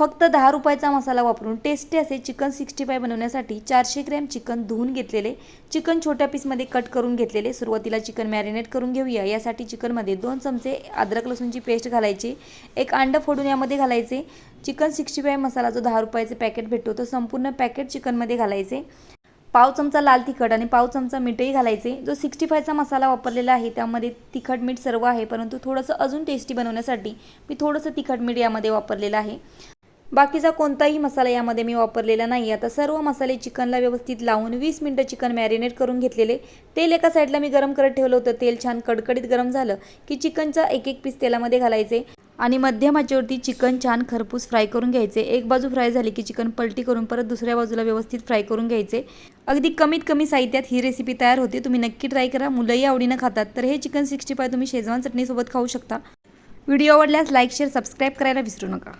फक्त दहा रुपयाचा मसाला वापरून टेस्टी असे चिकन सिक्स्टी फाय बनवण्यासाठी चारशे ग्रॅम चिकन धुवून घेतलेले चिकन छोट्या पीसमध्ये कट करून घेतलेले सुरुवातीला चिकन मॅरिनेट करून घेऊया. यासाठी चिकनमध्ये दोन चमचे अद्रक लसूणची पेस्ट घालायची एक अंड फोडून यामध्ये घालायचे. चिकन सिक्स्टी फाय मसाला जो दहा रुपयाचे पॅकेट भेटतो तो संपूर्ण पॅकेट चिकनमध्ये घालायचे. पाव चमचा लाल तिखट आणि पाव चमचा मीठही घालायचे. जो सिक्स्टी फायचा मसाला वापरलेला आहे त्यामध्ये तिखट मीठ सर्व आहे परंतु थोडंसं अजून टेस्टी बनवण्यासाठी मी थोडंसं तिखट मीठ यामध्ये वापरलेलं आहे. बाकीचा कोणताही मसाला यामध्ये मी वापरलेला नाही आता सर्व मसाले चिकनला व्यवस्थित लावून वीस मिनटं चिकन मॅरिनेट करून घेतलेले. तेल एका साईडला मी गरम करत ठेवलं होतं. तेल छान कडकडीत गरम झालं की चिकनचा एक एक पीस तेलामध्ये घालायचे. आणि मध्यम आचेवरती चिकन छान खरपूस फ्राय करून घ्यायचे. एक बाजू फ्राय झाली की चिकन पलटी करून परत दुसऱ्या बाजूला व्यवस्थित फ्राय करून घ्यायचे. अगदी कमीत कमी साहित्यात ही रेसिपी तयार होते. तुम्ही नक्की ट्राय करा. मुलंही आवडीनं खातात. तर हे चिकन सिक्स्टी फाय तुम्ही शेजवान चटणीसोबत खाऊ शकता. व्हिडिओ आवडल्यास लाईक शेअर सबस्क्राईब करायला विसरू नका.